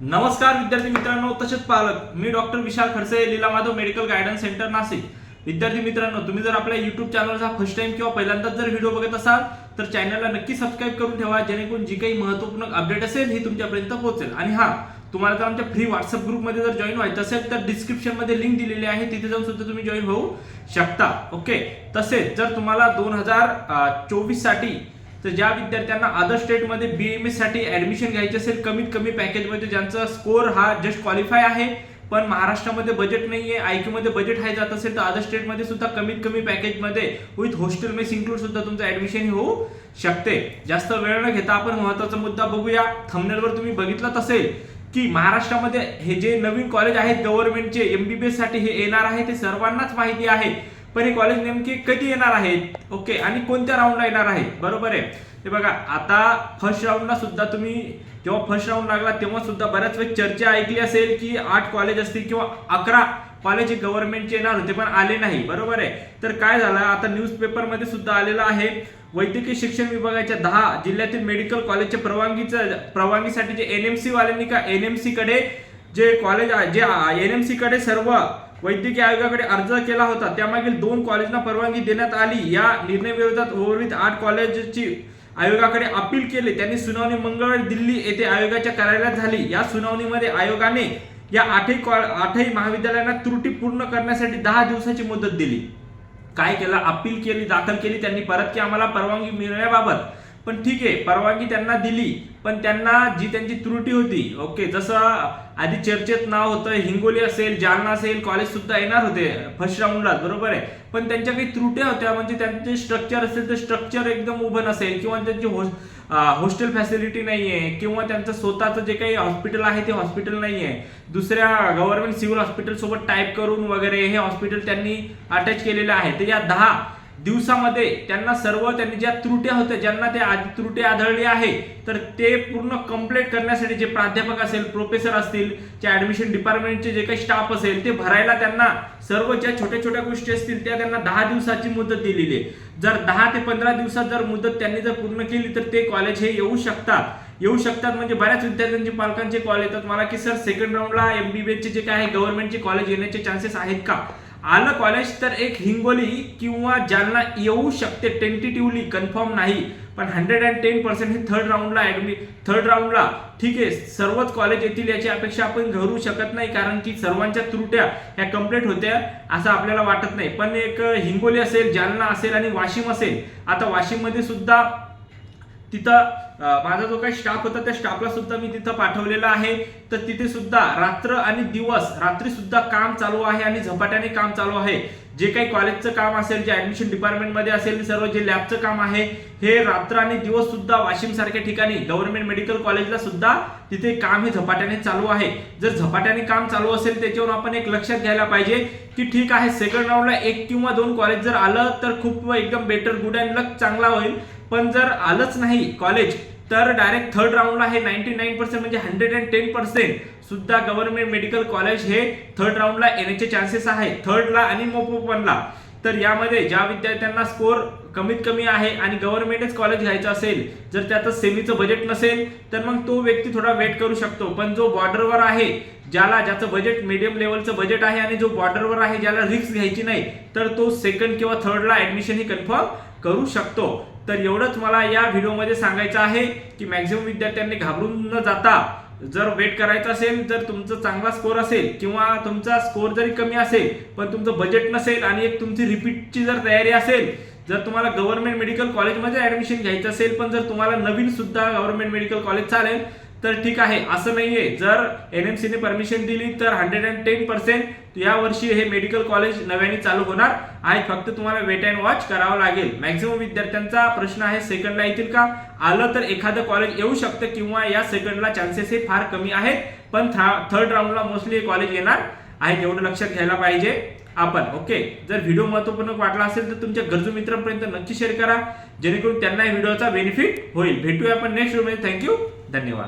नमस्कार विद्यार्थी मित्रांनो तसेच पालक मी doctor Vishal Khadse Leela Madhav medical guidance centre Nashik. विद्यार्थी मित्रांनो तुम्ही जर आपल्या युट्यूब चॅनलचा फर्स्ट टाइम किंवा पहिल्यांदाच जर व्हिडिओ बघत असाल तर चॅनलला नक्की सबस्क्राईब करून ठेवा जेणेकरून जी काही महत्त्वपूर्ण अपडेट असेल ही तुमच्यापर्यंत पोहोचेल. आणि हा तुम्हाला जर आमच्या फ्री व्हॉट्सअप ग्रुपमध्ये जर जॉईन व्हायचं असेल तर डिस्क्रिप्शनमध्ये लिंक दिलेली आहे तिथे जाऊन सुद्धा तुम्ही जॉईन होऊ शकता. ओके तसेच जर तुम्हाला दोन हजार चोवीससाठी साठी तर ज्या विद्यार्थ्यांना अदर स्टेटमध्ये बी एम एससाठी साठी ऍडमिशन घ्यायचे असेल कमीत कमी पॅकेजमध्ये ज्यांचा स्कोर हा जस्ट क्वालिफाय आहे पण महाराष्ट्रामध्ये बजेट नाही आहे आयक्यू मध्ये बजेट हाय जात असेल तर अदर स्टेटमध्ये सुद्धा कमीत कमी पॅकेजमध्ये विथ हॉस्टेल मेस इन्क्लूड सुद्धा तुमचं ऍडमिशन होऊ शकते. जास्त वेळ न घेता आपण महत्त्वाचा मुद्दा बघूया. थंबनेलवर तुम्ही बघितलाच असेल की महाराष्ट्रामध्ये हे जे नवीन कॉलेज आहेत गव्हर्नमेंटचे एमबीबीएससाठी हे येणार आहे ते सर्वांनाच माहिती आहे. पण हे कॉलेज नेमके कधी येणार आहेत? ओके आणि कोणत्या राऊंडला येणार आहेत? बरोबर आहे? ते बघा आता फर्स्ट राऊंडला सुद्धा तुम्ही जेव्हा फर्स्ट राऊंड लागला तेव्हा सुद्धा बऱ्याच वेळ चर्चा ऐकली असेल की आठ कॉलेज असतील किंवा अकरा कॉलेज गव्हर्नमेंटचे येणार होते पण आले नाही. बरोबर आहे? तर काय झालं? आता न्यूजपेपरमध्ये सुद्धा आलेलं आहे वैद्यकीय शिक्षण विभागाच्या दहा जिल्ह्यातील मेडिकल कॉलेजच्या परवानगीचं परवानगीसाठी जे एन एम वाल्यांनी का एन एमकडे जे कॉलेज आहे- जे एमकडे सर्व वैद्यकीय आयोगाकडे अर्ज केला होता. त्यामागील दोन कॉलेजना परवानगी देण्यात आली. या निर्णय विरोधात आठ कॉलेजची आयोगाकडे अपील केले. त्यांनी सुनावणी मंगळवारी दिल्ली येथे आयोगाच्या कार्यालयात झाली. या सुनावणीमध्ये आयोगाने या आठही कॉ- आठही महाविद्यालयांना त्रुटी पूर्ण करण्यासाठी दहा दिवसाची मुदत दिली. काय केलं? अपील केली दाखल केली. त्यांनी परत की आम्हाला परवानगी मिळण्याबाबत पण ठीक आहे परवानगी त्यांना दिली पण त्यांना जी त्यांची त्रुटी होती ओके जसं आधी चर्चेत नाव होतं हिंगोली असेल जालना असेल कॉलेज सुद्धा येणार होते फर्स्ट राऊंडला बरोबर आहे? पण त्यांच्या काही त्रुट्या होत्या म्हणजे त्यांचे स्ट्रक्चर असेल तर स्ट्रक्चर एकदम उभं नसेल किंवा त्यांची हॉस्टेल फॅसिलिटी नाही आहे किंवा त्यांचं स्वतःचं जे काही हॉस्पिटल आहे ते हॉस्पिटल नाही आहे दुसऱ्या गव्हर्नमेंट सिव्हिल हॉस्पिटल सोबत टाईप करून वगैरे हे हॉस्पिटल त्यांनी अटॅच केलेलं आहे. तर या दहा दिवसामध्ये त्यांना सर्व त्यांनी ज्या त्रुट्या होत्या ज्यांना त्या त्रुट्या त्रुटी आढळली आहे तर ते पूर्ण कंप्लीट करण्यासाठी जे प्राध्यापक असेल प्रोफेसर असतील जे ऍडमिशन डिपार्टमेंटचे जे काही स्टाफ असेल ते भरायला त्यांना सर्व ज्या छोट्या छोट्या गोष्टी असतील त्या त्यांना दहा दिवसाची मुदत दिलेली आहे. जर दहा ते पंधरा दिवसात जर मुदत त्यांनी जर पूर्ण केली तर ते कॉलेज हे येऊ शकतात. येऊ शकतात म्हणजे बऱ्याच विद्यार्थ्यांचे पालकांचे कॉल येतात. मला की सर सेकंड राऊंडला एमबीबीएसचे जे काय आहे गव्हर्नमेंटचे कॉलेज येण्याचे चान्सेस आहेत का? आलं कॉलेज तर एक हिंगोली किंवा जालना येऊ शकते टेंटेटिव्हली कन्फर्म नाही. पण हंड्रेड अँड टेन पर्सेंट हे थर्ड राऊंडला ऍडमिट थर्ड राऊंडला ठीक आहे सर्वच कॉलेज येतील याची अपेक्षा आपण घरू शकत नाही कारण की सर्वांच्या त्रुट्या ह्या कंप्लीट होत्या असं आपल्याला वाटत नाही. पण एक हिंगोली असेल जालना असेल आणि वाशिम असेल आता वाशिममध्ये सुद्धा तिथं माझा जो काही स्टाफ होता त्या स्टाफला सुद्धा मी तिथं पाठवलेला आहे. तर तिथे सुद्धा रात्र आणि दिवस रात्री सुद्धा काम चालू आहे आणि झपाट्याने काम चालू आहे. जे काही कॉलेजचं काम असेल जे ऍडमिशन डिपार्टमेंटमध्ये असेल सर्व जे लॅबचं काम आहे हे रात्र आणि दिवस सुद्धा वाशिम सारख्या ठिकाणी गव्हर्नमेंट मेडिकल कॉलेजला सुद्धा तिथे काम हे झपाट्याने चालू आहे. जर झपाट्याने काम चालू असेल त्याच्यावर आपण एक लक्षात घ्यायला पाहिजे की ठीक आहे सेकंड राऊंडला एक किंवा दोन कॉलेज जर आलं तर खूप एकदम बेटर गुड अँड लक चांगला होईल. पण जर आलंच नाही कॉलेज तर डायरेक्ट थर्ड राऊंडला हे नाईन्टी नाईन पर्सेंट म्हणजे हंड्रेड अँड टेन पर्सेंट सुद्धा गव्हर्नमेंट मेडिकल कॉलेज हे थर्ड राऊंडला येण्याचे चान्सेस आहे थर्डला आणि मोपोपनला तर यामध्ये ज्या विद्यार्थ्यांना स्कोर कमीत कमी आहे आणि गव्हर्नमेंटच कॉलेज घ्यायचं असेल जर त्याचं सेमीचं बजेट नसेल तर मग तो व्यक्ती थोडा वेट करू शकतो. पण जो बॉर्डरवर आहे ज्याला ज्याचं बजेट मीडियम लेवलचं बजेट आहे आणि जो बॉर्डरवर आहे ज्याला रिस्क घ्यायची नाही तर तो सेकंड किंवा थर्डला ऍडमिशन ही कन्फर्म करू शकतो. तर एवढंच मला या व्हिडिओमध्ये सांगायचं आहे की मॅक्झिमम विद्यार्थ्यांनी घाबरून न जाता जर वेट करायचं असेल जर तुमचा चांगला स्कोर असेल किंवा तुमचा स्कोर जरी कमी असेल पण तुमचं बजेट नसेल आणि एक तुमची रिपीटची जर तयारी असेल जर तुम्हाला गव्हर्नमेंट मेडिकल कॉलेजमध्ये ॲडमिशन घ्यायचं असेल पण जर तुम्हाला नवीन सुद्धा गव्हर्नमेंट मेडिकल कॉलेज चालेल तर ठीक आहे असं नाहीये. जर एन एम सीने परमिशन दिली तर हंड्रेड अँड टेन पर्सेंट या वर्षी हे मेडिकल कॉलेज नव्याने चालू होणार आहे फक्त तुम्हाला वेट अँड वॉच करावं लागेल. मॅक्झिमम विद्यार्थ्यांचा प्रश्न आहे सेकंडला येतील का? आलं तर एखादं कॉलेज येऊ शकतं किंवा या सेकंडला चान्सेस हे फार कमी आहेत पण थर्ड राऊंडला मोस्टली हे कॉलेज येणार आहे एवढं लक्षात घ्यायला पाहिजे आपण. ओके जर व्हिडिओ महत्त्वपूर्ण वाटला असेल तर तुमच्या गरजू मित्रांपर्यंत नक्की शेअर करा जेणेकरून त्यांना या व्हिडिओचा बेनिफिट होईल. भेटूया आपण नेक्स्ट व्हिडिओमध्ये थँक्यू धन्यवाद.